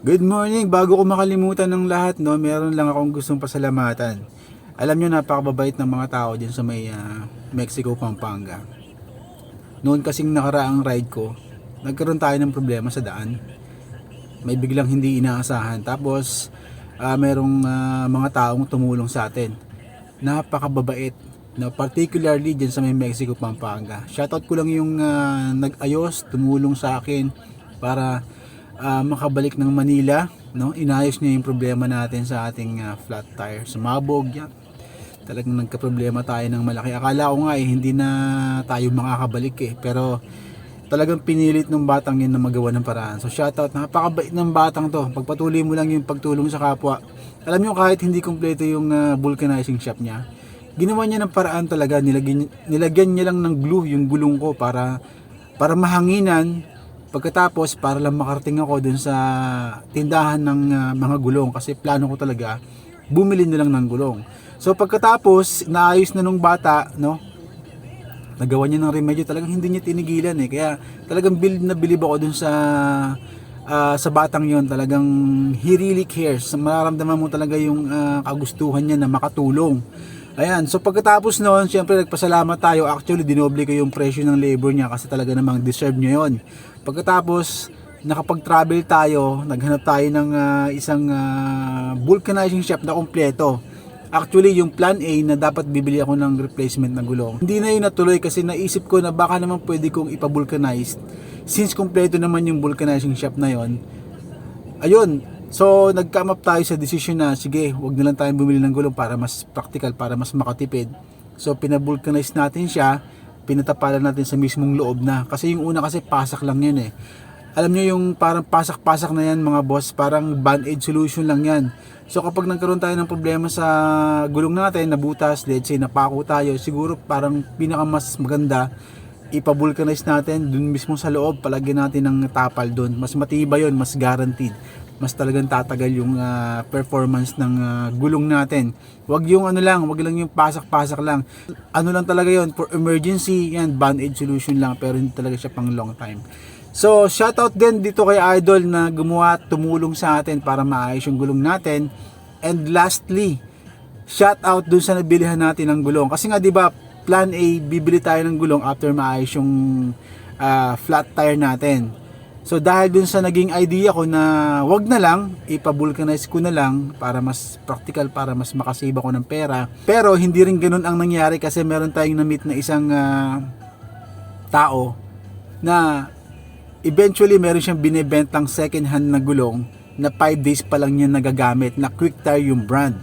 Good morning! Bago ko makalimutan ng lahat, no, meron lang akong gustong pasalamatan. Alam nyo, napakababait ng mga tao dyan sa may ah, Mexico, Pampanga. Noon kasing nakaraang ride ko, nagkaroon tayo ng problema sa daan. May biglang hindi inaasahan. Tapos, ah, merong ah, mga taong tumulong sa atin. Napakababait. No, particularly dyan sa may Mexico, Pampanga. Shoutout ko lang yung ah, nag-ayos, tumulong sa akin para ah, makabalik ng Manila. No? Inayos niya yung problema natin sa ating ah, flat tire. Sumabog yan. Talagang nagka-problema tayo ng malaki. Akala ko nga eh, hindi na tayo makakabalik eh. Pero talagang pinilit ng batang yun na magawa ng paraan. So shoutout, napakabait ng batang to. Pagpatuloy mo lang yung pagtulong sa kapwa. Alam nyo kahit hindi kumpleto yung ah, vulcanizing shop niya, ginawa niya ng paraan talaga. Nilagyan, nilagyan niya lang ng glue yung gulong ko para para mahanginan. Pagkatapos para lang makarating ako dun sa tindahan ng ah, mga gulong kasi plano ko talaga bumili na lang ng gulong. So pagkatapos naayos na nung bata, no? nagawa niya ng remedyo talagang hindi niya tinigilan eh kaya talagang bilib na bilib ako dun sa ah, sa batang yon talagang he really cares mararamdaman mo talaga yung ah, kagustuhan niya na makatulong ayan so pagkatapos noon syempre nagpasalamat tayo actually dinoble ko yung presyo ng labor niya kasi talaga namang deserve niya yon pagkatapos nakapag-travel tayo naghanap tayo ng ah, isang ah, vulcanizing shop na kompleto Actually, yung plan A na dapat bibili ako ng replacement ng gulong. Hindi na yun natuloy kasi naisip ko na baka naman pwede kong ipa-vulcanize. Since kompleto naman yung vulcanizing shop na yon. Ayun. So, nag-come up tayo sa decision na sige, wag na lang tayong bumili ng gulong para mas practical, para mas makatipid. So, pinabulkanize natin siya, pinatapalan natin sa mismong loob na. Kasi yung una kasi pasak lang yan eh. Alam nyo yung parang pasak-pasak na yan mga boss, parang band-aid solution lang yan. So kapag nagkaroon tayo ng problema sa gulong natin, nabutas, let's say napako tayo, siguro parang pinaka mas maganda ipabulkanize natin dun mismo sa loob, palagyan natin ng tapal dun. Mas matibay yon mas guaranteed. Mas talagang tatagal yung ah, performance ng ah, gulong natin. Wag yung ano lang, wag lang yung pasak-pasak lang. Ano lang talaga yon for emergency, yan band-aid solution lang pero hindi talaga siya pang long time. So, shoutout din dito kay Idol na gumawa, at tumulong sa atin para maayos yung gulong natin. And lastly, shoutout dun sa nabilihan natin ng gulong. Kasi nga 'di ba, plan A, bibili tayo ng gulong after maayos yung ah, flat tire natin. So dahil dun sa naging idea ko na wag na lang, ipabulkanize ko na lang para mas practical, para mas makasave ako ng pera. Pero hindi rin ganun ang nangyari kasi meron tayong na-meet na isang ah, tao na eventually meron siyang binibentang second hand na gulong na 5 days pa lang niya nagagamit na quick tire yung brand.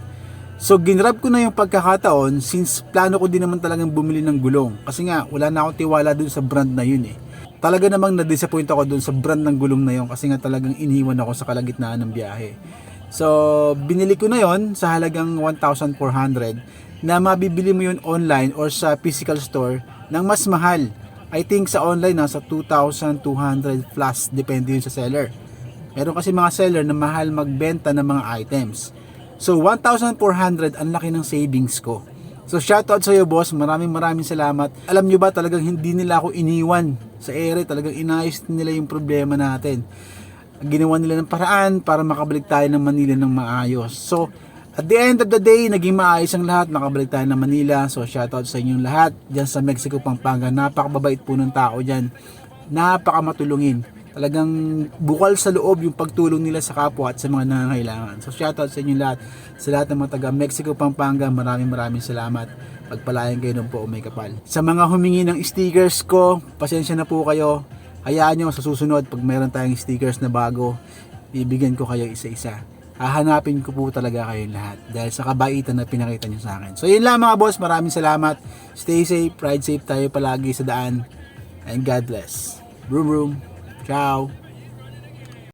So ginrab ko na yung pagkakataon since plano ko din naman talagang bumili ng gulong kasi nga wala na akong tiwala dun sa brand na yun eh. Talaga namang na-disappoint ako dun sa brand ng gulong na yun kasi nga talagang iniwan ako sa kalagitnaan ng biyahe. So binili ko na yon sa halagang 1,400 na mabibili mo yun online or sa physical store ng mas mahal. I think sa online nasa 2,200 plus depende yun sa seller. Meron kasi mga seller na mahal magbenta ng mga items. So 1,400 ang laki ng savings ko. So shoutout sa iyo boss, maraming maraming salamat. Alam nyo ba talagang hindi nila ako iniwan sa ere, talagang inayos nila yung problema natin. Ginawa nila ng paraan para makabalik tayo ng Manila ng maayos. So at the end of the day, naging maayos ang lahat, nakabalik tayo ng Manila. So shoutout sa inyong lahat diyan sa Mexico, Pampanga. Napakababait po ng tao diyan. Napakamatulungin talagang bukal sa loob yung pagtulong nila sa kapwa at sa mga nangangailangan. So shoutout sa inyo lahat, sa lahat ng mga taga Mexico, Pampanga, maraming maraming salamat. Pagpalayan kayo ng po may kapal. Sa mga humingi ng stickers ko, pasensya na po kayo. Hayaan nyo sa susunod pag meron tayong stickers na bago, bibigyan ko kayo isa-isa. Hahanapin ko po talaga kayo lahat dahil sa kabaitan na pinakita nyo sa akin. So yun lang mga boss, maraming salamat. Stay safe, ride safe tayo palagi sa daan. And God bless. Vroom vroom. Ciao.